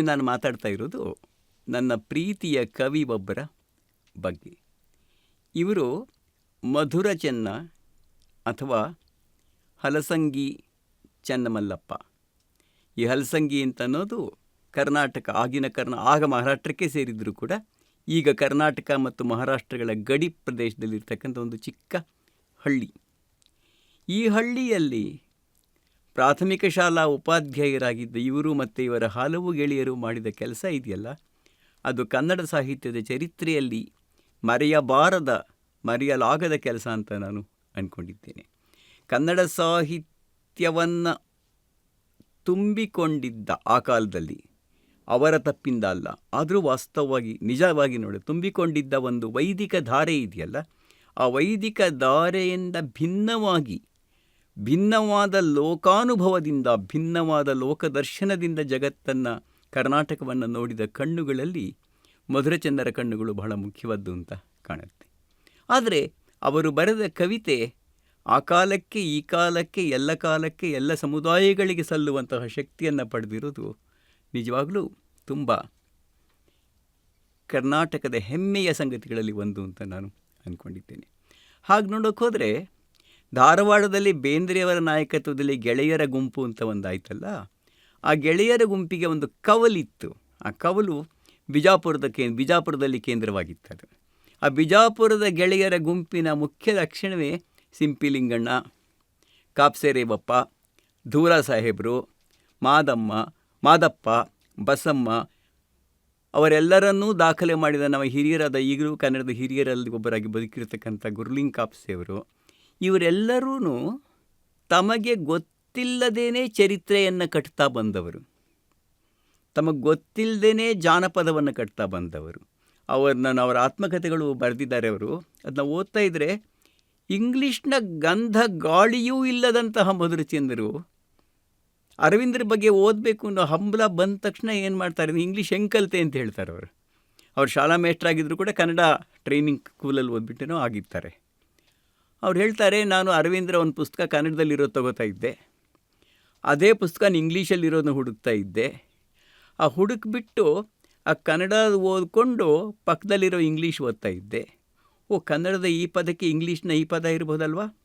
ಈಗ ನಾನು ಮಾತಾಡ್ತಾ ಇರೋದು ನನ್ನ ಪ್ರೀತಿಯ ಕವಿ ಒಬ್ಬರ ಬಗ್ಗೆ. ಇವರು ಮಧುರ ಚೆನ್ನ ಅಥವಾ ಹಲಸಂಗಿ ಚೆನ್ನಮಲ್ಲಪ್ಪ. ಈ ಹಲಸಂಗಿ ಅಂತ ಅನ್ನೋದು ಕರ್ನಾಟಕ, ಆಗಿನ ಕರ್ನಾ, ಆಗ ಮಹಾರಾಷ್ಟ್ರಕ್ಕೆ ಸೇರಿದ್ರು ಕೂಡ ಈಗ ಕರ್ನಾಟಕ ಮತ್ತು ಮಹಾರಾಷ್ಟ್ರಗಳ ಗಡಿ ಪ್ರದೇಶದಲ್ಲಿರ್ತಕ್ಕಂಥ ಒಂದು ಚಿಕ್ಕ ಹಳ್ಳಿ. ಈ ಹಳ್ಳಿಯಲ್ಲಿ ಪ್ರಾಥಮಿಕ ಶಾಲಾ ಉಪಾಧ್ಯಾಯರಾಗಿದ್ದ ಇವರು ಮತ್ತು ಇವರ ಹಲವು ಗೆಳೆಯರು ಮಾಡಿದ ಕೆಲಸ ಇದೆಯಲ್ಲ? ಅದು ಕನ್ನಡ ಸಾಹಿತ್ಯದ ಚರಿತ್ರೆಯಲ್ಲಿ ಮರೆಯಬಾರದ, ಮರೆಯಲಾಗದ ಕೆಲಸ ಅಂತ ನಾನು ಅಂದ್ಕೊಂಡಿದ್ದೇನೆ ಕನ್ನಡ ಸಾಹಿತ್ಯವನ್ನು ತುಂಬಿಕೊಂಡಿದ್ದ ಆ ಕಾಲದಲ್ಲಿ ಅವರ ತಪ್ಪಿಂದ ಅಲ್ಲ, ಆದರೂ ವಾಸ್ತವವಾಗಿ, ನಿಜವಾಗಿ ನೋಡಿ, ತುಂಬಿಕೊಂಡಿದ್ದ ಒಂದು ವೈದಿಕ ಧಾರೆ ಇದೆಯಲ್ಲ? ಆ ವೈದಿಕ ಧಾರೆಯಿಂದ ಭಿನ್ನವಾಗಿ ಭಿನ್ನವಾದ ಲೋಕಾನುಭವದಿಂದ, ಭಿನ್ನವಾದ ಲೋಕದರ್ಶನದಿಂದ ಜಗತ್ತನ್ನು ಕರ್ನಾಟಕವನ್ನು ನೋಡಿದ ಕಣ್ಣುಗಳಲ್ಲಿ ಮಧುರಚಂದರ ಕಣ್ಣುಗಳು ಬಹಳ ಮುಖ್ಯವಾದ್ದು ಅಂತ ಕಾಣುತ್ತೆ. ಆದರೆ ಅವರು ಬರೆದ ಕವಿತೆ ಆ ಕಾಲಕ್ಕೆ, ಈ ಕಾಲಕ್ಕೆ, ಎಲ್ಲ ಕಾಲಕ್ಕೆ, ಎಲ್ಲ ಸಮುದಾಯಗಳಿಗೆ ಸಲ್ಲುವಂತಹ ಶಕ್ತಿಯನ್ನು ಪಡೆದಿರೋದು ನಿಜವಾಗಲೂ ತುಂಬ ಕರ್ನಾಟಕದ ಹೆಮ್ಮೆಯ ಸಂಗತಿಗಳಲ್ಲಿ ಒಂದು ಅಂತ ನಾನು ಅಂದ್ಕೊಂಡಿದ್ದೇನೆ ಹಾಗೆ ನೋಡೋಕೆ ಹೋದರೆ ಧಾರವಾಡದಲ್ಲಿ ಬೇಂದ್ರೆಯವರ ನಾಯಕತ್ವದಲ್ಲಿ ಗೆಳೆಯರ ಗುಂಪು ಅಂತ ಒಂದಾಯ್ತಲ್ಲ? ಆ ಗೆಳೆಯರ ಗುಂಪಿಗೆ ಒಂದು ಕವಲಿತ್ತು ಆ ಕವಲು ಬಿಜಾಪುರದ ಕೇ ಬಿಜಾಪುರದಲ್ಲಿ ಕೇಂದ್ರವಾಗಿತ್ತು ಆ ಬಿಜಾಪುರದ ಗೆಳೆಯರ ಗುಂಪಿನ ಮುಖ್ಯ ಲಕ್ಷಣವೇ ಸಿಂಪಿಲಿಂಗಣ್ಣ ಕಾಪ್ಸೆ ರೇವಪ್ಪ ಧೂರ ಸಾಹೇಬರು, ಮಾದಮ್ಮ, ಮಾದಪ್ಪ, ಬಸಮ್ಮ ಅವರೆಲ್ಲರನ್ನೂ ದಾಖಲೆ ಮಾಡಿದ ನಮ್ಮ ಹಿರಿಯರಾದ ಈಗಲೂ ಕನ್ನಡದ ಹಿರಿಯರಲ್ಲಿ ಒಬ್ಬರಾಗಿ ಬದುಕಿರತಕ್ಕಂಥ ಗುರುಲಿಂಗ್ ಕಾಪ್ಸೆಯವರು. ಇವರೆಲ್ಲರೂ ತಮಗೆ ಗೊತ್ತಿಲ್ಲದೇನೆ ಚರಿತ್ರೆಯನ್ನು ಕಟ್ತಾ ಬಂದವರು. ತಮಗೆ ಗೊತ್ತಿಲ್ಲದೇ ಜಾನಪದವನ್ನು ಕಟ್ತಾ ಬಂದವರು. ಅವ್ರನ್ನ ಅವರ ಆತ್ಮಕಥೆಗಳು ಬರೆದಿದ್ದಾರೆ ಅವರು. ಅದನ್ನ ಓದ್ತಾ ಇದ್ದರೆ ಇಂಗ್ಲೀಷ್ನ ಗಂಧ ಗಾಳಿಯೂ ಇಲ್ಲದಂತಹ ಮಧುರಚಂದರು ಅರವಿಂದ್ರ ಬಗ್ಗೆ ಓದಬೇಕು ಅನ್ನೋ ಹಂಬಲ ಬಂದ ತಕ್ಷಣ ಏನು ಮಾಡ್ತಾರೆ? ಇಂಗ್ಲೀಷ್ ಹೆಂಗೆ ಕಲಿತೆ ಅಂತ ಹೇಳ್ತಾರೆ ಅವರು. ಅವ್ರು ಶಾಲಾ ಮೇಷ್ಟ್ರಾಗಿದ್ದರೂ ಕೂಡ ಕನ್ನಡ ಟ್ರೈನಿಂಗ್ ಸ್ಕೂಲಲ್ಲಿ ಓದ್ಬಿಟ್ಟೇನೋ ಆಗಿರ್ತಾರೆ. ಅವ್ರು ಹೇಳ್ತಾರೆ, ನಾನು ಅರವಿಂದ್ರ ಒಂದು ಪುಸ್ತಕ ಕನ್ನಡದಲ್ಲಿರೋದು ತಗೋತಾ ಇದ್ದೆ. ಅದೇ ಪುಸ್ತಕ ಇಂಗ್ಲೀಷಲ್ಲಿರೋದನ್ನ ಹುಡುಕ್ತಾ ಇದ್ದೆ. ಆ ಹುಡುಕ್ಬಿಟ್ಟು ಆ ಕನ್ನಡ ಓದ್ಕೊಂಡು ಪಕ್ಕದಲ್ಲಿರೋ ಇಂಗ್ಲೀಷ್ ಓದ್ತಾ ಇದ್ದೆ. ಓ, ಕನ್ನಡದ ಈ ಪದಕ್ಕೆ ಇಂಗ್ಲೀಷ್ನ ಈ ಪದ ಇರ್ಬೋದಲ್ವಾ?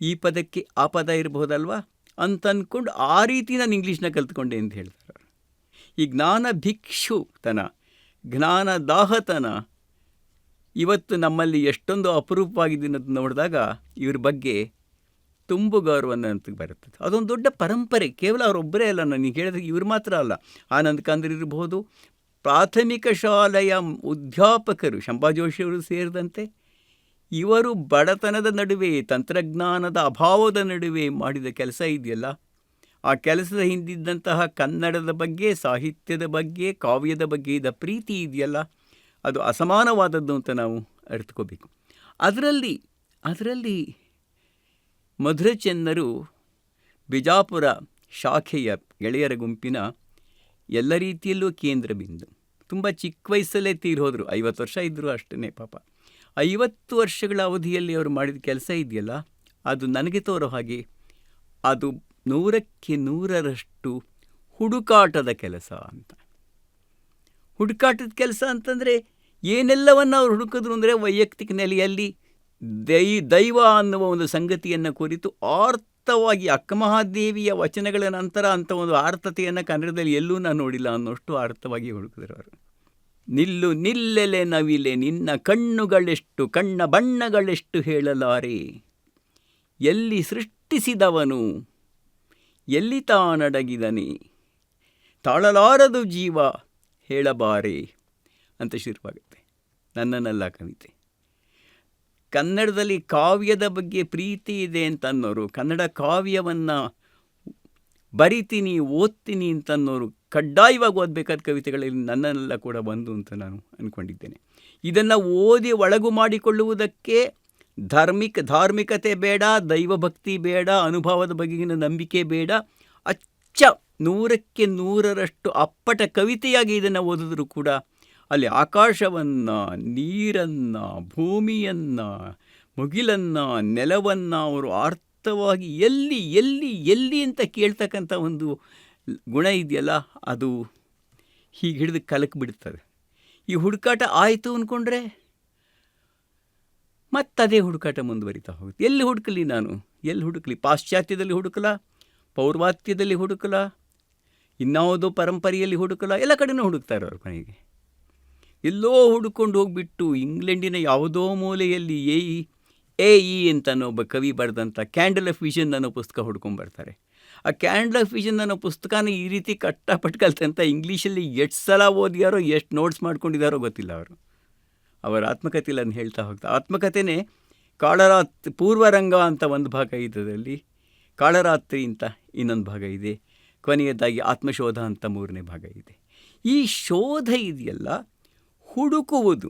ಈ ಪದಕ್ಕೆ ಆ ಪದ ಇರ್ಬೋದಲ್ವಾ? ಅಂತ ಅಂದ್ಕೊಂಡು ಆ ರೀತಿ ನಾನು ಇಂಗ್ಲೀಷ್ನ ಕಲ್ತ್ಕೊಂಡೆ ಅಂತ ಹೇಳ್ತಾರೆ. ಈ ಜ್ಞಾನ ಭಿಕ್ಷುತನ, ಜ್ಞಾನ ದಾಹತನ ಇವತ್ತು ನಮ್ಮಲ್ಲಿ ಎಷ್ಟೊಂದು ಅಪರೂಪವಾಗಿದೆ ಅನ್ನೋದು ನೋಡಿದಾಗ ಇವ್ರ ಬಗ್ಗೆ ತುಂಬು ಗೌರವ ಅಂತ ಬರುತ್ತದೆ. ಅದೊಂದು ದೊಡ್ಡ ಪರಂಪರೆ. ಕೇವಲ ಅವರೊಬ್ಬರೇ ಅಲ್ಲ ನನಗೆ ಹೇಳಿದ್ರೆ ಇವ್ರು ಮಾತ್ರ ಅಲ್ಲ. ಆನಂದ್ ಕಾಂದ್ರ ಇರಬಹುದು, ಪ್ರಾಥಮಿಕ ಶಾಲೆಯ ಅಧ್ಯಾಪಕರು ಶಂಭಾ ಜೋಶಿಯವರು ಸೇರಿದಂತೆ ಇವರು ಬಡತನದ ನಡುವೆ, ತಂತ್ರಜ್ಞಾನದ ಅಭಾವದ ನಡುವೆ ಮಾಡಿದ ಕೆಲಸ ಇದೆಯಲ್ಲ? ಆ ಕೆಲಸದ ಹಿಂದಿದ್ದಂತಹ ಕನ್ನಡದ ಬಗ್ಗೆ, ಸಾಹಿತ್ಯದ ಬಗ್ಗೆ, ಕಾವ್ಯದ ಬಗ್ಗೆ ಇದ್ದ ಪ್ರೀತಿ ಇದೆಯಲ್ಲ? ಅದು ಅಸಮಾನವಾದದ್ದು ಅಂತ ನಾವು ಅರಿತುಕೋಬೇಕು. ಅದರಲ್ಲಿ ಅದರಲ್ಲಿ ಮಧುರಚನ್ನರು ಬಿಜಾಪುರ ಶಾಖೆಯ ಗೆಳೆಯರ ಗುಂಪಿನ ಎಲ್ಲ ರೀತಿಯಲ್ಲೂ ಕೇಂದ್ರ ಬಿಂದು. ತುಂಬ ಚಿಕ್ಕ ವಯಸ್ಸಲ್ಲೇ ತೀರೋದ್ರು ಐವತ್ತು ವರ್ಷ ಇದ್ದರು ಅಷ್ಟೇ ಪಾಪ. ಐವತ್ತು ವರ್ಷಗಳ ಅವಧಿಯಲ್ಲಿ ಅವರು ಮಾಡಿದ ಕೆಲಸ ಇದೆಯಲ್ಲ, ಅದು ನನಗೆ ತೋರೋ ಹಾಗೆ ಅದು ನೂರಕ್ಕೆ ನೂರರಷ್ಟು ಹುಡುಕಾಟದ ಕೆಲಸ ಅಂತ. ಹುಡುಕಾಟದ ಕೆಲಸ ಅಂತಂದರೆ ಏನೆಲ್ಲವನ್ನು ಅವರು ಹುಡುಕಿದ್ರು ಅಂದರೆ ವೈಯಕ್ತಿಕ ನೆಲೆಯಲ್ಲಿ ದೈ, ದೈವ ಅನ್ನುವ ಒಂದು ಸಂಗತಿಯನ್ನು ಕುರಿತು ಆರ್ಥವಾಗಿ ಅಕ್ಕಮಹಾದೇವಿಯ ವಚನಗಳ ನಂತರ ಅಂಥ ಒಂದು ಆರ್ಥತೆಯನ್ನು ಕನ್ನಡದಲ್ಲಿ ಎಲ್ಲೂ ನಾನು ನೋಡಿಲ್ಲ ಅನ್ನೋಷ್ಟು ಆರ್ಥವಾಗಿ ಹುಡುಕಿದ್ರು ಅವರು. ನಿಲ್ಲು ನಿಲ್ಲೆಲೆ ನವಿಲೆ ನಿನ್ನ ಕಣ್ಣುಗಳೆಷ್ಟು ಕಣ್ಣ ಬಣ್ಣಗಳೆಷ್ಟು ಹೇಳಲಾರೆ. ಎಲ್ಲಿ ಸೃಷ್ಟಿಸಿದವನು, ಎಲ್ಲಿ ತಾನಡಗಿದನೆ. ತಾಳಲಾರದು ಜೀವ ಹೇಳಬಾರೆ ಅಂತ ಶುರುವಾಗುತ್ತೆ ನನ್ನನ್ನೆಲ್ಲ ಕವಿತೆ. ಕನ್ನಡದಲ್ಲಿ ಕಾವ್ಯದ ಬಗ್ಗೆ ಪ್ರೀತಿ ಇದೆ ಅಂತ ಅನ್ನೋರು ಕನ್ನಡ ಕಾವ್ಯವನ್ನು ಬರಿತೀನಿ, ಓದ್ತೀನಿ ಅಂತ ಅನ್ನೋರು ಕಡ್ಡಾಯವಾಗಿ ಓದಬೇಕಾದ ಕವಿತೆಗಳಲ್ಲಿ ನನ್ನೆಲ್ಲ ಕೂಡ ಬಂದು ಅಂತ ನಾನು ಅಂದ್ಕೊಂಡಿದ್ದೇನೆ ಇದನ್ನು ಓದಿ ಒಳಗು ಮಾಡಿಕೊಳ್ಳುವುದಕ್ಕೆ ಧಾರ್ಮಿಕ, ಧಾರ್ಮಿಕತೆ ಬೇಡ, ದೈವಭಕ್ತಿ ಬೇಡ, ಅನುಭವದ ಬಗೆಗಿನ ನಂಬಿಕೆ ಬೇಡ, ಅಚ್ಚ ನೂರಕ್ಕೆ ನೂರರಷ್ಟು ಅಪ್ಪಟ ಕವಿತೆಯಾಗಿ ಇದನ್ನು ಓದಿದ್ರು ಕೂಡ ಅಲ್ಲಿ ಆಕಾಶವನ್ನು, ನೀರನ್ನು, ಭೂಮಿಯನ್ನು, ಮುಗಿಲನ್ನು, ನೆಲವನ್ನು ಅವರು ಅರ್ಥವಾಗಿ ಎಲ್ಲಿ ಎಲ್ಲಿ ಎಲ್ಲಿ ಅಂತ ಕೇಳ್ತಕ್ಕಂಥ ಒಂದು ಗುಣ ಇದೆಯಲ್ಲ, ಅದು ಹೀಗೆ ಹಿಡಿದು ಕಲಕ್ ಬಿಡ್ತದೆ. ಈ ಹುಡುಕಾಟ ಆಯಿತು ಅಂದ್ಕೊಂಡ್ರೆ ಮತ್ತದೇ ಹುಡುಕಾಟ ಮುಂದುವರಿತಾ ಹೋಗುತ್ತೆ. ಎಲ್ಲಿ ಹುಡುಕಲಿ ನಾನು? ಎಲ್ಲಿ ಹುಡುಕಲಿ? ಪಾಶ್ಚಾತ್ಯದಲ್ಲಿ ಹುಡುಕಲ? ಪೌರ್ವಾತ್ಯದಲ್ಲಿ ಹುಡುಕಲ? ಇನ್ಯಾವುದೋ ಪರಂಪರೆಯಲ್ಲಿ ಹುಡುಕಲ? ಎಲ್ಲ ಕಡೆನೂ ಹುಡುಕ್ತಾರೆ ಅವ್ರ ಕೊನೆಗೆ ಎಲ್ಲೋ ಹುಡುಕೊಂಡು ಹೋಗಿಬಿಟ್ಟು ಇಂಗ್ಲೆಂಡಿನ ಯಾವುದೋ ಮೂಲೆಯಲ್ಲಿ ಎ ಇ ಎ ಇ ಅಂತ ಒಬ್ಬ ಕವಿ ಬರೆದಂಥ ಕ್ಯಾಂಡಲ್ ಆಫ್ ವಿಷನ್ ಅನ್ನೋ ಪುಸ್ತಕ ಹುಡ್ಕೊಂಡು ಬರ್ತಾರೆ. ಆ ಕ್ಯಾಂಡಲ್ ಆಫ್ ವಿಷನ್ ಅನ್ನೋ ಪುಸ್ತಕನ ಈ ರೀತಿ ಕಟ್ಟಪಟ್ಟು ಕಲ್ತಂತ ಇಂಗ್ಲೀಷಲ್ಲಿ ಎಷ್ಟು ಸಲ ಓದಿಯಾರೋ, ಎಷ್ಟು ನೋಟ್ಸ್ ಮಾಡ್ಕೊಂಡಿದ್ದಾರೋ ಗೊತ್ತಿಲ್ಲ ಅವರು. ಅವರ ಆತ್ಮಕಥೆಯಲ್ಲಿ ಅದನ್ನು ಹೇಳ್ತಾ ಹೋಗ್ತಾ, ಆತ್ಮಕಥೆನೇ ಕಾಳರಾತ್ರಿ ಪೂರ್ವರಂಗ ಅಂತ ಒಂದು ಭಾಗ ಇದರಲ್ಲಿ ಕಾಳರಾತ್ರಿ ಅಂತ ಇನ್ನೊಂದು ಭಾಗ ಇದೆ, ಕೊನೆಯದಾಗಿ ಆತ್ಮಶೋಧ ಅಂತ ಮೂರನೇ ಭಾಗ ಇದೆ. ಈ ಶೋಧ ಇದೆಯಲ್ಲ ಹುಡುಕುವುದು.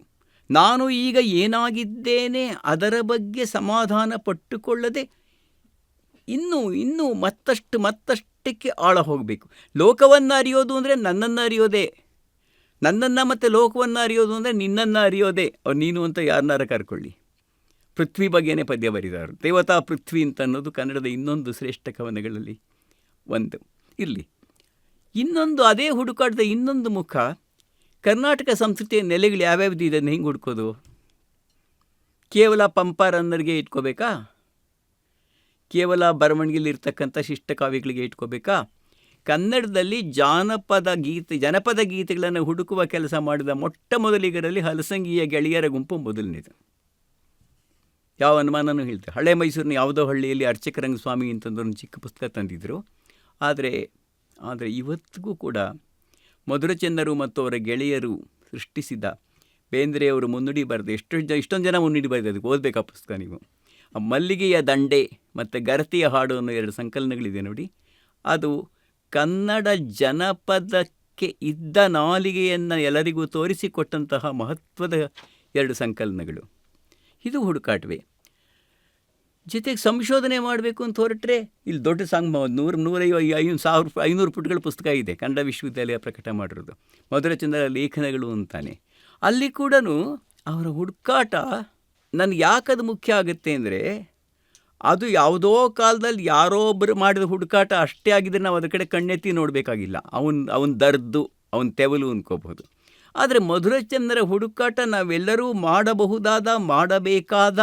ನಾನು ಈಗ ಏನಾಗಿದ್ದೇನೆ ಅದರ ಬಗ್ಗೆ ಸಮಾಧಾನ ಪಟ್ಟುಕೊಳ್ಳದೆ ಇನ್ನೂ ಇನ್ನೂ ಮತ್ತಷ್ಟು, ಮತ್ತಷ್ಟಕ್ಕೆ ಆಳ ಹೋಗಬೇಕು ಲೋಕವನ್ನು ಅರಿಯೋದು ಅಂದರೆ ನನ್ನನ್ನು ಅರಿಯೋದೇ ನನ್ನನ್ನು ಮತ್ತು ಲೋಕವನ್ನು ಅರಿಯೋದು ಅಂದರೆ ನಿನ್ನನ್ನು ಅರಿಯೋದೇ ಅವ್ರು ನೀನು ಅಂತ ಯಾರನ್ನಾರ ಕರ್ಕೊಳ್ಳಿ. ಪೃಥ್ವಿ ಬಗ್ಗೆನೇ ಪದ್ಯ ಬರೆದಾರು. ದೇವತಾ ಪೃಥ್ವಿ ಅಂತ ಅನ್ನೋದು ಕನ್ನಡದ ಇನ್ನೊಂದು ಶ್ರೇಷ್ಠ ಕವನಗಳಲ್ಲಿ ಒಂದು. ಇರಲಿ. ಇನ್ನೊಂದು ಅದೇ ಹುಡುಕಾಟದ ಇನ್ನೊಂದು ಮುಖ ಕರ್ನಾಟಕ ಸಂಸ್ಕೃತಿಯ ನೆಲೆಗಳು ಯಾವ್ಯಾವ್ದು ಇದನ್ನು ಹಿಂಗೆ ಹುಡ್ಕೋದು? ಕೇವಲ ಪಂಪ ರನ್ನರಿಗೆ ಇಟ್ಕೋಬೇಕಾ? ಕೇವಲ ಬರವಣಿಗೆಯಲ್ಲಿರ್ತಕ್ಕಂಥ ಶಿಷ್ಟ ಕಾವ್ಯಗಳಿಗೆ ಇಟ್ಕೋಬೇಕಾ? ಕನ್ನಡದಲ್ಲಿ ಜಾನಪದ ಗೀತೆ, ಜನಪದ ಗೀತೆಗಳನ್ನು ಹುಡುಕುವ ಕೆಲಸ ಮಾಡಿದ ಮೊಟ್ಟ ಮೊದಲಿಗರಲ್ಲಿ ಹಲಸಂಗಿಯ ಗೆಳೆಯರ ಗುಂಪು ಮೊದಲನೇದು. ಯಾವ ಅನುಮಾನನೂ ಹೇಳ್ತಾರೆ ಹಳೆ ಮೈಸೂರಿನ ಯಾವುದೋ ಹಳ್ಳಿಯಲ್ಲಿ ಅರ್ಚಕರಂಗ ಸ್ವಾಮಿ ಅಂತಂದೊಂದು ಚಿಕ್ಕ ಪುಸ್ತಕ ತಂದಿದ್ದರು ಆದರೆ ಆದರೆ ಇವತ್ತಿಗೂ ಕೂಡ ಮಧುರಚಂದರು ಮತ್ತು ಅವರ ಗೆಳೆಯರು ಸೃಷ್ಟಿಸಿದ ಬೇಂದ್ರೆಯವರು ಮುನ್ನುಡಿ ಬರೆದು ಎಷ್ಟು ಜ ಇಷ್ಟೊಂದು ಜನ ಮುನ್ನುಡಿ ಬರೆದು ಅದಕ್ಕೆ ಓದಬೇಕು ಆ ಪುಸ್ತಕ ನೀವು? ಆ ಮಲ್ಲಿಗೆಯ ದಂಡೆ ಮತ್ತು ಗರತಿಯ ಹಾಡು ಅನ್ನೋ ಎರಡು ಸಂಕಲನಗಳಿದೆ ನೋಡಿ. ಅದು ಕನ್ನಡ ಜನಪದಕ್ಕೆ ಇದ್ದ ನಾಲಿಗೆಯನ್ನು ಎಲ್ಲರಿಗೂ ತೋರಿಸಿಕೊಟ್ಟಂತಹ ಮಹತ್ವದ ಎರಡು ಸಂಕಲನಗಳು. ಇದು ಹುಡುಕಾಟವೇ. ಜೊತೆಗೆ ಸಂಶೋಧನೆ ಮಾಡಬೇಕು ಅಂತ ಹೊರಟ್ರೆ ಇಲ್ಲಿ ದೊಡ್ಡ ಸಾಂಗ್ ನೂರು ನೂರೈವ ಐದು ಸಾವಿರ ಐನೂರು ಪುಟಗಳ ಪುಸ್ತಕ ಇದೆ. ಕನ್ನಡ ವಿಶ್ವವಿದ್ಯಾಲಯ ಪ್ರಕಟ ಮಾಡಿರೋದು. ಮಧುರಚಂದ್ರ ಲೇಖನಗಳು ಅಂತಾನೆ. ಅಲ್ಲಿ ಕೂಡ ಅವರ ಹುಡುಕಾಟ ನನಗೆ ಯಾಕದು ಮುಖ್ಯ ಆಗುತ್ತೆ ಅಂದರೆ, ಅದು ಯಾವುದೋ ಕಾಲದಲ್ಲಿ ಯಾರೋ ಒಬ್ಬರು ಮಾಡಿದ ಹುಡುಕಾಟ ಅಷ್ಟೇ ಆಗಿದ್ರೆ ನಾವು ಅದರ ಕಡೆ ಕಣ್ಣೆತ್ತಿ ನೋಡಬೇಕಾಗಿಲ್ಲ. ಅವನ ಅವನ ದರ್ದು, ಅವನ ತೆವಲು ಅಂದ್ಕೋಬಹುದು ಆದರೆ ಮಧುರಚಂದ್ರ ಹುಡುಕಾಟ ನಾವೆಲ್ಲರೂ ಮಾಡಬಹುದಾದ, ಮಾಡಬೇಕಾದ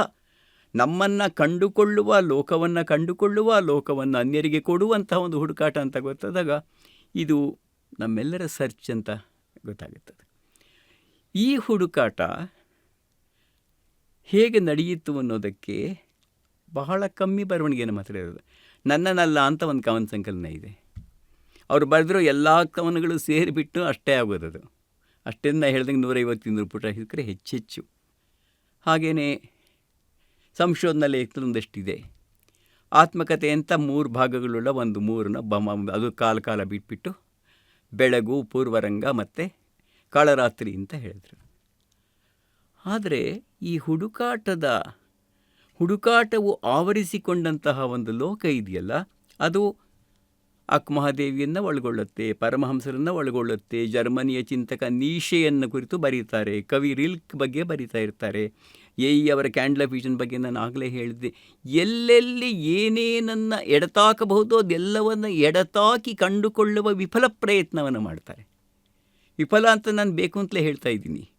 ನಮ್ಮನ್ನು ಕಂಡುಕೊಳ್ಳುವ ಲೋಕವನ್ನು ಕಂಡುಕೊಳ್ಳುವ ಲೋಕವನ್ನು ಅನ್ಯರಿಗೆ ಕೊಡುವಂತಹ ಒಂದು ಹುಡುಕಾಟ ಅಂತ ಗೊತ್ತಾದಾಗ ಇದು ನಮ್ಮೆಲ್ಲರ ಸರ್ಚ್ ಅಂತ ಗೊತ್ತಾಗುತ್ತದೆ. ಈ ಹುಡುಕಾಟ ಹೇಗೆ ನಡೆಯಿತು ಅನ್ನೋದಕ್ಕೆ ಬಹಳ ಕಮ್ಮಿ ಬರವಣಿಗೆಯನ್ನು ಮಾತ್ರ ಇರೋದು. ನನ್ನನಲ್ಲ ಅಂತ ಒಂದು ಕವನ ಸಂಕಲನ ಇದೆ. ಅವರು ಬರೆದಿರೋ ಎಲ್ಲ ಕವನಗಳು ಸೇರಿಬಿಟ್ಟು ಅಷ್ಟೇ ಆಗೋದದು ನಾನು ಹೇಳ್ದಂಗೆ ನೂರೈವತ್ತು ಇನ್ನೂರು ಪುಟ ಹಿಡ್ಕರೆ ಹೆಚ್ಚೆಚ್ಚು. ಹಾಗೆಯೇ ಸಂಶೋಧನಾ ಲೇಖನ ಒಂದಷ್ಟಿದೆ ಆತ್ಮಕಥೆ ಅಂತ ಮೂರು ಭಾಗಗಳುಳ್ಳ ಒಂದು ಮೂರನ್ನ ಬಮ, ಅದು ಕಾಲ ಕಾಲ ಬಿಟ್ಬಿಟ್ಟು ಬೆಳಗು, ಪೂರ್ವರಂಗ ಮತ್ತು ಕಾಳರಾತ್ರಿ ಅಂತ ಹೇಳಿದ್ರು. ಆದರೆ ಈ ಹುಡುಕಾಟದ, ಹುಡುಕಾಟವು ಆವರಿಸಿಕೊಂಡಂತಹ ಒಂದು ಲೋಕ ಇದೆಯಲ್ಲ, ಅದು ಅಕ್ಮಹಾದೇವಿಯನ್ನು ಒಳಗೊಳ್ಳುತ್ತೆ, ಪರಮಹಂಸರನ್ನು ಒಳಗೊಳ್ಳುತ್ತೆ, ಜರ್ಮನಿಯ ಚಿಂತಕ ನೀಶೆಯನ್ನು ಕುರಿತು ಬರೀತಾರೆ, ಕವಿ ರಿಲ್ಕ್ ಬಗ್ಗೆ ಬರೀತಾ ಇರ್ತಾರೆ. ಎ ಅವರ ಕ್ಯಾಂಡ್ಲ ಫ್ಯೂಷನ್ ಬಗ್ಗೆ ನಾನು ಆಗಲೇ ಹೇಳಿದ್ದೆ. ಎಲ್ಲೆಲ್ಲಿ ಏನೇನನ್ನು ಎಡತಾಕಬಹುದು ಅದೆಲ್ಲವನ್ನು ಎಡತಾಕಿ ಕಂಡುಕೊಳ್ಳುವ ವಿಫಲ ಪ್ರಯತ್ನವನ್ನು ಮಾಡ್ತಾರೆ. ವಿಫಲ ಅಂತ ನಾನು ಬೇಕು ಅಂತಲೇ ಹೇಳ್ತಾ ಇದ್ದೀನಿ.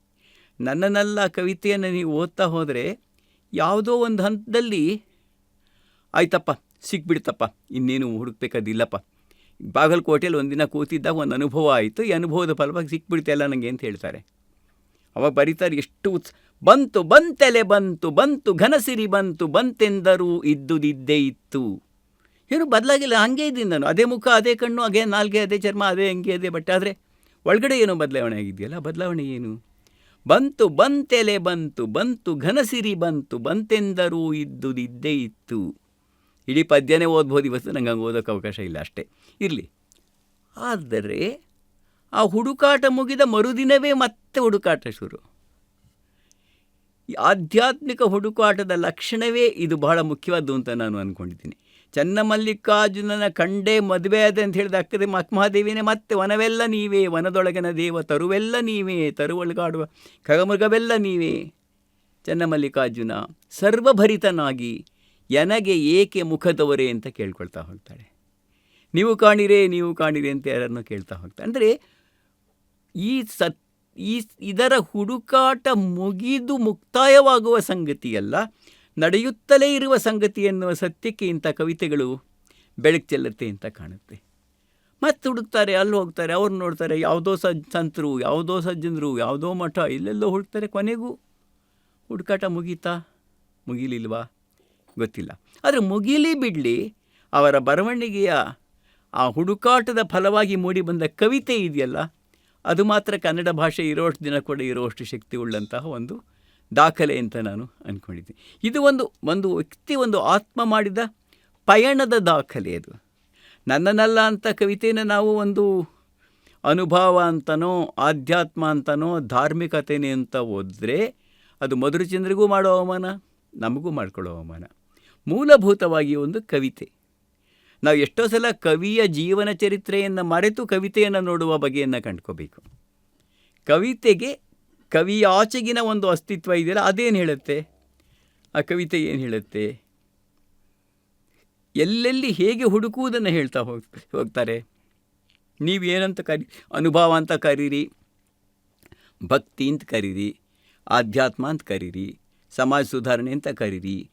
ನನ್ನನ್ನೆಲ್ಲ ಕವಿತೆಯನ್ನು ನೀವು ಓದ್ತಾ ಹೋದರೆ ಯಾವುದೋ ಒಂದು ಹಂತದಲ್ಲಿ, ಆಯ್ತಪ್ಪ, ಸಿಕ್ಬಿಡ್ತಪ್ಪ, ಇನ್ನೇನು ಹುಡುಕ್ಬೇಕಾದಿಲ್ಲಪ್ಪ ಬಾಗಲಕೋಟೆಯಲ್ಲಿ ಒಂದಿನ ಕೂತಿದ್ದಾಗ ಒಂದು ಅನುಭವ ಆಯಿತು. ಈ ಅನುಭವದ ಫಲವಾಗಿ ಸಿಕ್ಬಿಡ್ತೆಲ್ಲ ನನಗೆ ಅಂತ ಹೇಳ್ತಾರೆ. ಅವಾಗ ಬರೀತಾರೆ, ಎಷ್ಟು ಉತ್ಸ, ಬಂತು, ಬಂತೆಲೆ ಬಂತು ಬಂತು, ಘನಸಿರಿ ಬಂತು, ಬಂತೆಂದರೂ, ಇದ್ದುದಿದ್ದೇ ಇತ್ತು. ಏನು ಬದಲಾಗಿಲ್ಲ, ಹಾಗೆ ಇದ್ದೀನಿ ನಾನು. ಅದೇ ಮುಖ, ಅದೇ ಕಣ್ಣು, ಅದೇ ನಾಲ್ಗೆ, ಅದೇ ಚರ್ಮ, ಅದೇ ಹಂಗೆ ಅದೇ ಬಟ್ಟೆ. ಆದರೆ ಒಳಗಡೆ ಏನೋ ಬದಲಾವಣೆ ಆಗಿದೆಯಲ್ಲ, ಬದಲಾವಣೆ ಏನು? ಬಂತು, ಬಂತೆಲೆ ಬಂತು ಬಂತು, ಘನಸಿರಿ ಬಂತು, ಬಂತೆಂದರೂ, ಇದ್ದುದಿದ್ದೇ ಇತ್ತು. ಇಡೀ ಪದ್ಯನೇ ಓದ್ಬೋದು, ಇವತ್ತು ನಂಗೆ ಹಂಗೆ ಓದೋಕ್ಕೆ ಅವಕಾಶ ಇಲ್ಲ ಅಷ್ಟೇ. ಇರಲಿ. ಆದರೆ ಆ ಹುಡುಕಾಟ ಮುಗಿದ ಮರುದಿನವೇ ಮತ್ತೆ ಹುಡುಕಾಟ ಶುರು. ಆಧ್ಯಾತ್ಮಿಕ ಹುಡುಕಾಟದ ಲಕ್ಷಣವೇ ಇದು ಬಹಳ ಮುಖ್ಯವಾದ್ದು ಅಂತ ನಾನು ಅಂದ್ಕೊಂಡಿದ್ದೀನಿ ಚನ್ನಮಲ್ಲಿಕಾರ್ಜುನನ ಕಂಡೇ ಮದುವೆ ಆದ ಅಂತ ಹೇಳಿದ ಅಕ್ಕದೆ ಮಹಾದೇವಿನೇ, ಮತ್ತೆ ವನವೆಲ್ಲ ನೀವೇ, ವನದೊಳಗಿನ ದೇವ ತರುವೆಲ್ಲ ನೀವೇ, ತರುವೊಳಗಾಡುವ ಖಗಮೃಗವೆಲ್ಲ ನೀವೇ. ಚನ್ನಮಲ್ಲಿಕಾರ್ಜುನ ಸರ್ವಭರಿತನಾಗಿ ಎನಗೆ ಏಕೆ ಮುಖದವರೇ ಅಂತ ಕೇಳ್ಕೊಳ್ತಾ ಹೋಗ್ತಾಳೆ. ನೀವು ಕಾಣಿರೇ, ನೀವು ಕಾಣಿರಿ ಅಂತ ಯಾರನ್ನು ಕೇಳ್ತಾ ಹೋಗ್ತಾ ಅಂದರೆ ಈ ಸತ್, ಈ ಇದರ ಹುಡುಕಾಟ ಮುಗಿದು ಮುಕ್ತಾಯವಾಗುವ ಸಂಗತಿಯಲ್ಲ, ನಡೆಯುತ್ತಲೇ ಇರುವ ಸಂಗತಿ ಎನ್ನುವ ಸತ್ಯಕ್ಕೆ ಇಂಥ ಕವಿತೆಗಳು ಬೆಳಕು ಚೆಲ್ಲುತ್ತೆ ಅಂತ ಕಾಣುತ್ತೆ. ಮತ್ತೆ ಹುಡುಕ್ತಾರೆ, ಅಲ್ಲಿ ಹೋಗ್ತಾರೆ ಅವ್ರು ನೋಡ್ತಾರೆ, ಯಾವುದೋ ಸಜ್ ಸಂತರು, ಯಾವುದೋ ಸಜ್ಜನರು, ಯಾವುದೋ ಮಠ, ಇಲ್ಲೆಲ್ಲೋ ಹುಡುಕ್ತಾರೆ ಕೊನೆಗೂ. ಹುಡುಕಾಟ ಮುಗೀತಾ? ಮುಗಿಲಿಲ್ವಾ? ಗೊತ್ತಿಲ್ಲ. ಆದರೆ ಮುಗಿಲಿ ಬಿಡಲಿ, ಅವರ ಬರವಣಿಗೆಯ ಆ ಹುಡುಕಾಟದ ಫಲವಾಗಿ ಮೂಡಿಬಂದ ಕವಿತೆ ಇದೆಯಲ್ಲ, ಅದು ಮಾತ್ರ ಕನ್ನಡ ಭಾಷೆ ಇರೋಷ್ಟು ದಿನ ಕೂಡ ಇರೋಷ್ಟು ಶಕ್ತಿ ಉಳ್ಳಂತಹ ಒಂದು ದಾಖಲೆ ಅಂತ ನಾನು ಅಂದ್ಕೊಂಡಿದ್ದೀನಿ ಇದು ಒಂದು ಒಂದು ವ್ಯಕ್ತಿ ಒಂದು ಆತ್ಮ ಮಾಡಿದ ಪಯಣದ ದಾಖಲೆ ಅದು. ನನ್ನನ್ನಲ್ಲ ಅಂತ ಕವಿತೆಯನ್ನು ನಾವು ಒಂದು ಅನುಭವ ಅಂತನೋ, ಆಧ್ಯಾತ್ಮ ಅಂತನೋ, ಧಾರ್ಮಿಕತೆನೇ ಅಂತ ಓದಿದ್ರೆ ಅದು ಮಧುರಚಂದ್ರಿಗೂ ಮಾಡೋ ಅವಮಾನ, ನಮಗೂ ಮಾಡ್ಕೊಳ್ಳೋ ಅವಮಾನ. ಮೂಲಭೂತವಾಗಿ ಒಂದು ಕವಿತೆ. ನಾವು ಎಷ್ಟೋ ಸಲ ಕವಿಯ ಜೀವನ ಚರಿತ್ರೆಯನ್ನು ಮರೆತು ಕವಿತೆಯನ್ನು ನೋಡುವ ಬಗೆಯನ್ನು ಕಂಡ್ಕೋಬೇಕು. ಕವಿತೆಗೆ ಕವಿಯಾಚೆಗಿನ ಒಂದು ಅಸ್ತಿತ್ವ ಇದೆಯಲ್ಲ, ಅದೇನು ಹೇಳುತ್ತೆ? ಆ ಕವಿತೆ ಏನು ಹೇಳುತ್ತೆ? ಎಲ್ಲೆಲ್ಲಿ ಹೇಗೆ ಹುಡುಕುವುದನ್ನು ಹೇಳ್ತಾ ಹೋಗ್, ಹೋಗ್ತಾರೆ? ನೀವು ಏನಂತ ಕರಿ, ಅನುಭವ ಅಂತ ಕರೀರಿ, ಭಕ್ತಿ ಅಂತ ಕರೀರಿ, ಆಧ್ಯಾತ್ಮ ಅಂತ ಕರೀರಿ, ಸಮಾಜ ಸುಧಾರಣೆ ಅಂತ ಕರೀರಿ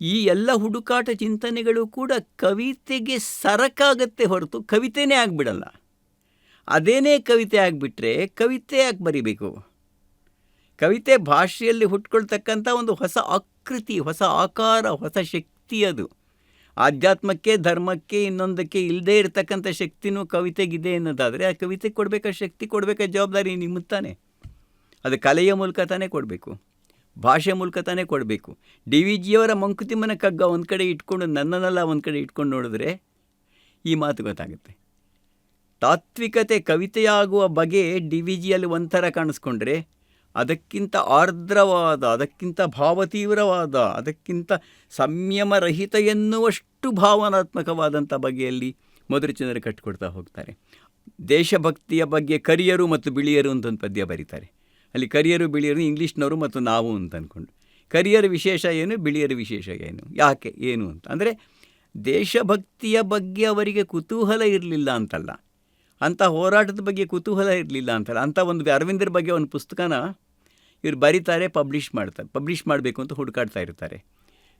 ಈ ಎಲ್ಲ ಹುಡುಕಾಟ ಚಿಂತನೆಗಳು ಕೂಡ ಕವಿತೆಗೆ ಸರಕಾಗತ್ತೆ ಹೊರತು ಕವಿತೆನೇ ಆಗಿಬಿಡಲ್ಲ. ಅದೇನೇ ಕವಿತೆ ಆಗಿಬಿಟ್ರೆ ಕವಿತೆ ಯಾಕೆ ಬರಿಬೇಕು? ಕವಿತೆ ಭಾಷೆಯಲ್ಲಿ ಹುಟ್ಕೊಳ್ತಕ್ಕಂಥ ಒಂದು ಹೊಸ ಆಕೃತಿ, ಹೊಸ ಆಕಾರ, ಹೊಸ ಶಕ್ತಿ ಅದು. ಆಧ್ಯಾತ್ಮಕ್ಕೆ, ಧರ್ಮಕ್ಕೆ ಇನ್ನೊಂದಕ್ಕೆ ಇಲ್ಲದೇ ಇರತಕ್ಕಂಥ ಶಕ್ತಿನೂ ಕವಿತೆಗಿದೆ ಅನ್ನೋದಾದರೆ ಆ ಕವಿತೆ ಕೊಡಬೇಕಾದ ಶಕ್ತಿ ಕೊಡಬೇಕಾದ ಜವಾಬ್ದಾರಿ ನಿಮ್ಮ ತಾನೆ ಅದು ಕಲೆಯ ಮೂಲಕ ತಾನೇ ಕೊಡಬೇಕು. ಭಾಷೆ ಮೂಲಕ ತಾನೇ ಕೊಡಬೇಕು. ಡಿ ವಿ ಜಿಯವರ ಮಂಕುತಿಮ್ಮನ ಕಗ್ಗ ಒಂದು ಕಡೆ ಇಟ್ಕೊಂಡು ನನ್ನನ್ನೆಲ್ಲ ಒಂದು ಕಡೆ ಇಟ್ಕೊಂಡು ನೋಡಿದ್ರೆ ಈ ಮಾತು ಗೊತ್ತಾಗುತ್ತೆ. ತಾತ್ವಿಕತೆ ಕವಿತೆಯಾಗುವ ಬಗೆ ಡಿ ವಿ ಜಿಯಲ್ಲಿ ಒಂಥರ ಕಾಣಿಸ್ಕೊಂಡ್ರೆ ಅದಕ್ಕಿಂತ ಆರ್ದ್ರವಾದ, ಅದಕ್ಕಿಂತ ಭಾವತೀವ್ರವಾದ, ಅದಕ್ಕಿಂತ ಸಂಯಮರಹಿತ ಎನ್ನುವಷ್ಟು ಭಾವನಾತ್ಮಕವಾದಂಥ ಬಗೆಯಲ್ಲಿ ಮಧುರಚಂದ್ರ ಕಟ್ಟಿಕೊಡ್ತಾ ಹೋಗ್ತಾರೆ. ದೇಶಭಕ್ತಿಯ ಬಗ್ಗೆ ಕರಿಯರು ಮತ್ತು ಬಿಳಿಯರು ಅಂತ ಒಂದು ಪದ್ಯ ಬರೀತಾರೆ. ಅಲ್ಲಿ ಕರಿಯರು, ಬಿಳಿಯರು, ಇಂಗ್ಲೀಷ್ನವರು ಮತ್ತು ನಾವು ಅಂತ ಅಂದ್ಕೊಂಡು ಕರಿಯರ ವಿಶೇಷ ಏನು, ಬಿಳಿಯರ ವಿಶೇಷ ಏನು, ಯಾಕೆ, ಏನು ಅಂತ. ಅಂದರೆ ದೇಶಭಕ್ತಿಯ ಬಗ್ಗೆ ಅವರಿಗೆ ಕುತೂಹಲ ಇರಲಿಲ್ಲ ಅಂತಲ್ಲ. ಅಂಥ ಹೋರಾಟದ ಬಗ್ಗೆ ಕುತೂಹಲ ಇರಲಿಲ್ಲ ಅಂತಲ್ಲ. ಅಂಥ ಒಂದು ಅರವಿಂದರ ಬಗ್ಗೆ ಒಂದು ಪುಸ್ತಕನ ಇವ್ರು ಬರೀತಾರೆ, ಪಬ್ಲಿಷ್ ಮಾಡ್ತಾರೆ, ಪಬ್ಲಿಷ್ ಮಾಡಬೇಕು ಅಂತ ಹುಡುಕಾಡ್ತಾ ಇರ್ತಾರೆ.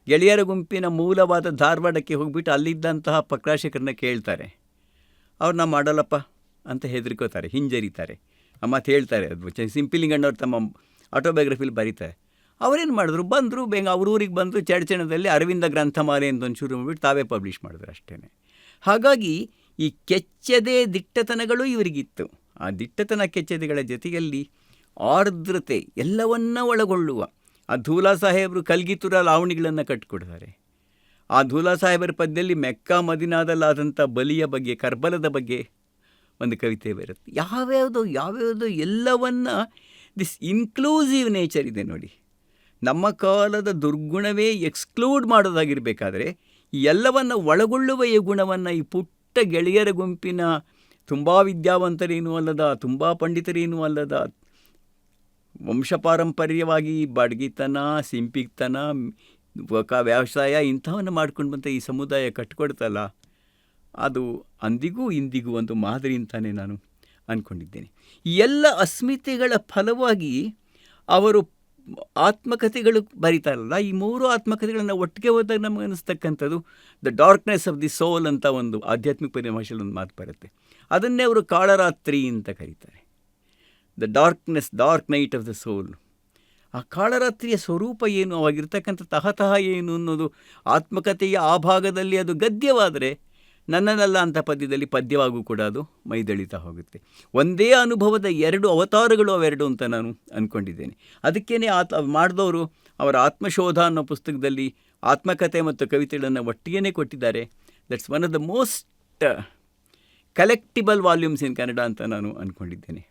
ಗೆಳೆಯರ ಗುಂಪಿನ ಮೂಲವಾದ ಧಾರವಾಡಕ್ಕೆ ಹೋಗಿಬಿಟ್ಟು ಅಲ್ಲಿದ್ದಂತಹ ಪ್ರಕಾಶಕರನ್ನ ಕೇಳ್ತಾರೆ. ಅವ್ರನ್ನ ಮಾಡಲ್ಲಪ್ಪ ಅಂತ ಹೆದರ್ಕೋತಾರೆ, ಹಿಂಜರಿತಾರೆ. ಆ ಮಾತು ಹೇಳ್ತಾರೆ ಸಿಂಪಿಲಿಂಗಣ್ಣವ್ರು ತಮ್ಮ ಆಟೋಬಯೋಗ್ರಫಿಲಿ ಬರೀತಾರೆ. ಅವರೇನು ಮಾಡಿದ್ರು? ಬಂದರು ಬೆಂಗ ಅವ್ರ ಊರಿಗೆ ಬಂದು ಚಡಚಣದಲ್ಲಿ ಅರವಿಂದ ಗ್ರಂಥಮಾಲೆ ಅಂತ ಒಂದು ಶುರು ಮಾಡಿಬಿಟ್ಟು ತಾವೇ ಪಬ್ಲಿಷ್ ಮಾಡಿದ್ರು ಅಷ್ಟೇ ಹಾಗಾಗಿ ಈ ಕೆಚ್ಚದೆ ದಿಟ್ಟತನಗಳು ಇವರಿಗಿತ್ತು. ಆ ದಿಟ್ಟತನ ಕೆಚ್ಚದೆಗಳ ಜೊತೆಯಲ್ಲಿ ಆರ್ದ್ರತೆ ಎಲ್ಲವನ್ನ ಒಳಗೊಳ್ಳುವ. ಆ ಧೂಲಾ ಸಾಹೇಬರು ಕಲ್ಗಿತುರ ಲಾವಣಿಗಳನ್ನು ಕಟ್ಟಿಕೊಡ್ತಾರೆ ಆ ಧೂಲಾ ಸಾಹೇಬರ ಪದ್ಯದಲ್ಲಿ ಮೆಕ್ಕ ಮದಿನಾದಲ್ಲಾದಂಥ ಬಲಿಯ ಬಗ್ಗೆ, ಕರ್ಬಲದ ಬಗ್ಗೆ ಒಂದು ಕವಿತೆ ಬರುತ್ತೆ. ಯಾವ್ಯಾವುದೋ ಯಾವ್ಯಾವುದೋ ಎಲ್ಲವನ್ನ ದಿಸ್ ಇನ್ಕ್ಲೂಸಿವ್ ನೇಚರ್ ಇದೆ ನೋಡಿ. ನಮ್ಮ ಕಾಲದ ದುರ್ಗುಣವೇ ಎಕ್ಸ್ಕ್ಲೂಡ್ ಮಾಡೋದಾಗಿರಬೇಕಾದ್ರೆ ಎಲ್ಲವನ್ನು ಒಳಗೊಳ್ಳುವ ಈ ಗುಣವನ್ನು ಈ ಪುಟ್ಟ ಗೆಳೆಯರ ಗುಂಪಿನ ತುಂಬ ವಿದ್ಯಾವಂತರೇನೂ ಅಲ್ಲದ, ತುಂಬ ಪಂಡಿತರೇನೂ ಅಲ್ಲದ, ವಂಶಪಾರಂಪರ್ಯವಾಗಿ ಬಾಡ್ಗಿತನ ಸಿಂಪಿಗ್ತನ ವ್ಯವಸಾಯ ಇಂಥವನ್ನು ಮಾಡ್ಕೊಂಡು ಬಂತ ಈ ಸಮುದಾಯ ಕಟ್ಕೊಡ್ತಲ್ಲ. ಅದು ಅಂದಿಗೂ ಇಂದಿಗೂ ಒಂದು ಮಾದರಿ ಅಂತಾನೆ ನಾನು ಅಂದ್ಕೊಂಡಿದ್ದೇನೆ ಎಲ್ಲ ಅಸ್ಮಿತೆಗಳ ಫಲವಾಗಿ ಅವರು ಆತ್ಮಕಥೆಗಳು ಬರೀತಾರಲ್ಲ ಈ ಮೂರು ಆತ್ಮಕಥೆಗಳನ್ನು ಒಟ್ಟಿಗೆ ಹೋದಾಗ ನಮಗೆ ಅನ್ನಿಸ್ತಕ್ಕಂಥದ್ದು the darkness of the soul ಅಂತ ಒಂದು ಆಧ್ಯಾತ್ಮಿಕ ಪರಿಭಾಷೆಯಲ್ಲಿ ಒಂದು ಮಾತು ಬರುತ್ತೆ. ಅದನ್ನೇ ಅವರು ಕಾಳರಾತ್ರಿ ಅಂತ ಕರೀತಾರೆ. The darkness, dark night of the soul. ಆ ಕಾಳರಾತ್ರಿಯ ಸ್ವರೂಪ ಏನು? ಅವಾಗಿರ್ತಕ್ಕಂಥ ತಹತಃ ಏನು ಅನ್ನೋದು ಆತ್ಮಕಥೆಯ ಆ ಭಾಗದಲ್ಲಿ ಅದು ಗದ್ಯವಾದರೆ ನನ್ನನಲ್ಲ ಅಂತ ಪದ್ಯದಲ್ಲಿ ಪದ್ಯವಾಗೂ ಕೂಡ ಅದು ಮೈದಳಿತಾ ಹೋಗುತ್ತೆ. ಒಂದೇ ಅನುಭವದ ಎರಡು ಅವತಾರಗಳು ಅವೆರಡು ಅಂತ ನಾನು ಅಂದ್ಕೊಂಡಿದ್ದೇನೆ ಅದಕ್ಕೇ ಆತ, ಮಾಡಿದವರು ಅವರ ಆತ್ಮಶೋಧ ಅನ್ನೋ ಪುಸ್ತಕದಲ್ಲಿ ಆತ್ಮಕಥೆ ಮತ್ತು ಕವಿತೆಗಳನ್ನು ಒಟ್ಟಿಗೆ ಕೊಟ್ಟಿದ್ದಾರೆ. That's one of the most collectible volumes in Kannada ಅಂತ ನಾನು ಅಂದ್ಕೊಂಡಿದ್ದೇನೆ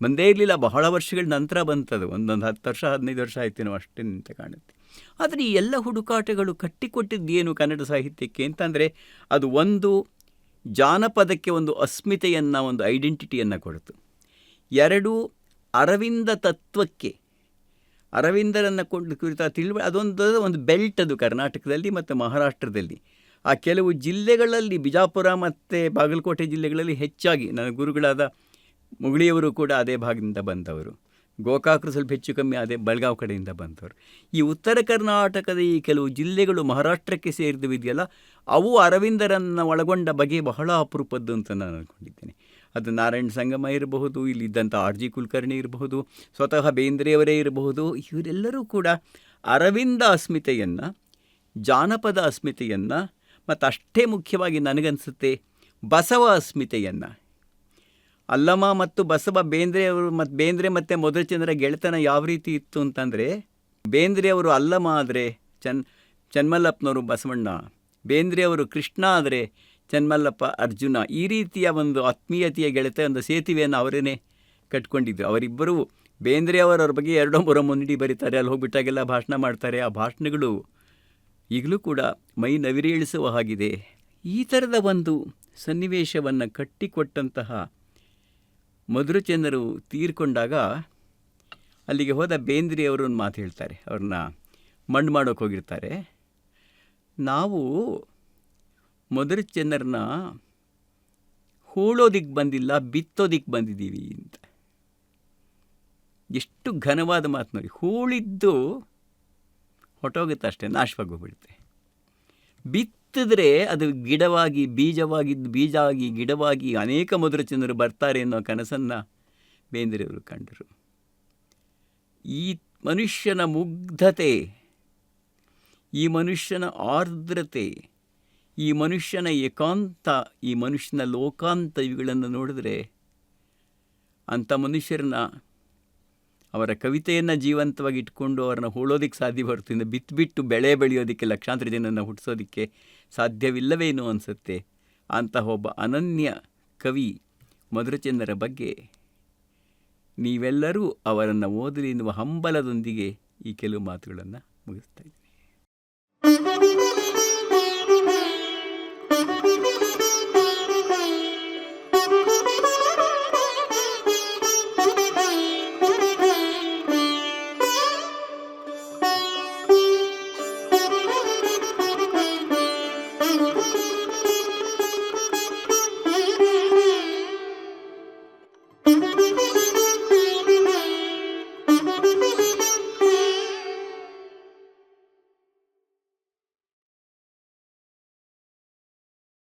ಬಂದೇ ಇರಲಿಲ್ಲ, ಬಹಳ ವರ್ಷಗಳ ನಂತರ ಬಂತದು. ಒಂದೊಂದು ಹತ್ತು ವರ್ಷ, ಹದಿನೈದು ವರ್ಷ ಆಯ್ತೇನೋ ಅಷ್ಟೇ ನಿಂತ ಕಾಣುತ್ತೆ. ಆದರೆ ಈ ಎಲ್ಲ ಹುಡುಕಾಟಗಳು ಕಟ್ಟಿಕೊಟ್ಟಿದ್ದೇನು ಕನ್ನಡ ಸಾಹಿತ್ಯಕ್ಕೆ ಅಂತಂದರೆ ಅದು ಒಂದು ಜಾನಪದಕ್ಕೆ ಒಂದು ಅಸ್ಮಿತೆಯನ್ನು, ಒಂದು ಐಡೆಂಟಿಟಿಯನ್ನು ಕೊಡ್ತು ಎರಡು ಅರವಿಂದ ತತ್ವಕ್ಕೆ, ಅರವಿಂದರನ್ನು ಕೊಂಡು ಕುರಿತ ತಿಳುವ, ಅದೊಂದು ಒಂದು ಬೆಲ್ಟ್ ಅದು ಕರ್ನಾಟಕದಲ್ಲಿ ಮತ್ತು ಮಹಾರಾಷ್ಟ್ರದಲ್ಲಿ. ಆ ಕೆಲವು ಜಿಲ್ಲೆಗಳಲ್ಲಿ, ಬಿಜಾಪುರ ಮತ್ತು ಬಾಗಲಕೋಟೆ ಜಿಲ್ಲೆಗಳಲ್ಲಿ ಹೆಚ್ಚಾಗಿ, ನನ್ನ ಗುರುಗಳಾದ ಮುಗಳಿಯವರು ಕೂಡ ಅದೇ ಭಾಗದಿಂದ ಬಂದವರು. ಗೋಕಾಕರು ಸ್ವಲ್ಪ ಹೆಚ್ಚು ಕಮ್ಮಿ ಅದೇ ಬೆಳಗಾವಿ ಕಡೆಯಿಂದ ಬಂದವರು. ಈ ಉತ್ತರ ಕರ್ನಾಟಕದ ಈ ಕೆಲವು ಜಿಲ್ಲೆಗಳು ಮಹಾರಾಷ್ಟ್ರಕ್ಕೆ ಸೇರಿದವಿದೆಯಲ್ಲ, ಅವು ಅರವಿಂದರನ್ನು ಒಳಗೊಂಡ ಬಗೆ ಬಹಳ ಅಪರೂಪದ್ದು ಅಂತ ನಾನು ಅಂದ್ಕೊಂಡಿದ್ದೇನೆ ಅದು ನಾರಾಯಣ ಸಂಗಮ ಇರಬಹುದು, ಇಲ್ಲಿದ್ದಂಥ ಆರ್ ಜಿ ಕುಲಕರ್ಣಿ ಇರಬಹುದು, ಸ್ವತಃ ಬೇಂದ್ರೆಯವರೇ ಇರಬಹುದು, ಇವರೆಲ್ಲರೂ ಕೂಡ ಅರವಿಂದ ಅಸ್ಮಿತೆಯನ್ನು, ಜಾನಪದ ಅಸ್ಮಿತೆಯನ್ನು ಮತ್ತು ಅಷ್ಟೇ ಮುಖ್ಯವಾಗಿ ನನಗನ್ಸುತ್ತೆ ಬಸವ ಅಸ್ಮಿತೆಯನ್ನು. ಅಲ್ಲಮ ಮತ್ತು ಬಸವ ಬೇಂದ್ರೆಯವರು ಮತ್ತು ಬೇಂದ್ರೆ ಮತ್ತು ಮಧುರಚಂದ್ರ ಗೆಳೆತನ ಯಾವ ರೀತಿ ಇತ್ತು ಅಂತಂದರೆ ಬೇಂದ್ರೆಯವರು ಅಲ್ಲಮ ಆದರೆ ಚನ್, ಚನ್ಮಲ್ಲಪ್ಪನವರು ಬಸವಣ್ಣ ಬೇಂದ್ರೆಯವರು ಕೃಷ್ಣ ಆದರೆ ಚನ್ಮಲ್ಲಪ್ಪ ಅರ್ಜುನ, ಈ ರೀತಿಯ ಒಂದು ಆತ್ಮೀಯತೆಯ ಗೆಳೆತ ಒಂದು ಸೇತುವೆಯನ್ನು ಅವರೇನೆ ಕಟ್ಕೊಂಡಿದ್ರು. ಅವರಿಬ್ಬರು ಬೇಂದ್ರೆಯವರವ್ರ ಬಗ್ಗೆ ಎರಡೋ ಮೂರೋ ಮುನ್ನಿಡಿ ಬರೀತಾರೆ, ಅಲ್ಲಿ ಹೋಗಿಬಿಟ್ಟಾಗೆಲ್ಲ ಭಾಷಣ ಮಾಡ್ತಾರೆ. ಆ ಭಾಷಣಗಳು ಈಗಲೂ ಕೂಡ ಮೈ ನವಿರೇಳಿಸುವ ಹಾಗಿದೆ. ಈ ಥರದ ಒಂದು ಸನ್ನಿವೇಶವನ್ನು ಕಟ್ಟಿಕೊಟ್ಟಂತಹ ಮಧುರಚಂದ್ರರು ತೀರ್ಕೊಂಡಾಗ ಅಲ್ಲಿಗೆ ಹೋದ ಬೇಂದ್ರೆಯವರು ಒಂದು ಮಾತು ಹೇಳ್ತಾರೆ. ಅವ್ರನ್ನ ಮಣ್ಣು ಮಾಡೋಕೆ ಹೋಗಿರ್ತಾರೆ. ನಾವು ಮಧುರಚಂದ್ರನ ಹೂಳೋದಿಕ್ಕೆ ಬಂದಿಲ್ಲ ಬಿತ್ತೋದಿಕ್ಕೆ ಬಂದಿದ್ದೀವಿ ಅಂತ. ಎಷ್ಟು ಘನವಾದ ಮಾತು ನೋಡಿ. ಹೂಳಿದ್ದು ಹೊಟ್ಟೋಗುತ್ತೆ ಅಷ್ಟೇ, ನಾಶವಾಗಿ ಹೋಗ್ಬಿಡುತ್ತೆ. ಬಿತ್ತಿದ್ರೆ ಅದು ಗಿಡವಾಗಿ ಬೀಜವಾಗಿದ್ದು ಬೀಜ ಆಗಿ ಗಿಡವಾಗಿ ಅನೇಕ ಮಧುರಚಂದ್ರರು ಬರ್ತಾರೆ ಅನ್ನೋ ಕನಸನ್ನು ಬೇಂದ್ರೆಯವರು ಕಂಡರು. ಈ ಮನುಷ್ಯನ ಮುಗ್ಧತೆ, ಈ ಮನುಷ್ಯನ ಆರ್ದ್ರತೆ, ಈ ಮನುಷ್ಯನ ಏಕಾಂತ, ಈ ಮನುಷ್ಯನ ಲೋಕಾಂತ ಇವುಗಳನ್ನು ನೋಡಿದ್ರೆ ಅಂಥ ಮನುಷ್ಯರನ್ನ ಅವರ ಕವಿತೆಯನ್ನು ಜೀವಂತವಾಗಿ ಇಟ್ಕೊಂಡು ಅವರನ್ನು ಹೂಳೋದಕ್ಕೆ ಸಾಧ್ಯ ಬಿತ್ತು ಬಿತ್ತುಬಿಟ್ಟು ಬೆಳೆ ಬೆಳೆಯೋದಕ್ಕೆ ಲಕ್ಷಾಂತರ ಜನನ ಹುಟ್ಟಿಸೋದಕ್ಕೆ ಸಾಧ್ಯವಿಲ್ಲವೇನೋ ಅನಿಸುತ್ತೆ. ಅಂತಹ ಒಬ್ಬ ಅನನ್ಯ ಕವಿ ಮಧುರಚಂದ್ರ ಬಗ್ಗೆ, ನೀವೆಲ್ಲರೂ ಅವರನ್ನು ಓದಲಿ ಎನ್ನುವ ಹಂಬಲದೊಂದಿಗೆ ಈ ಕೆಲವು ಮಾತುಗಳನ್ನು ಮುಗಿಸ್ತಾ ಇದ್ದೀನಿ.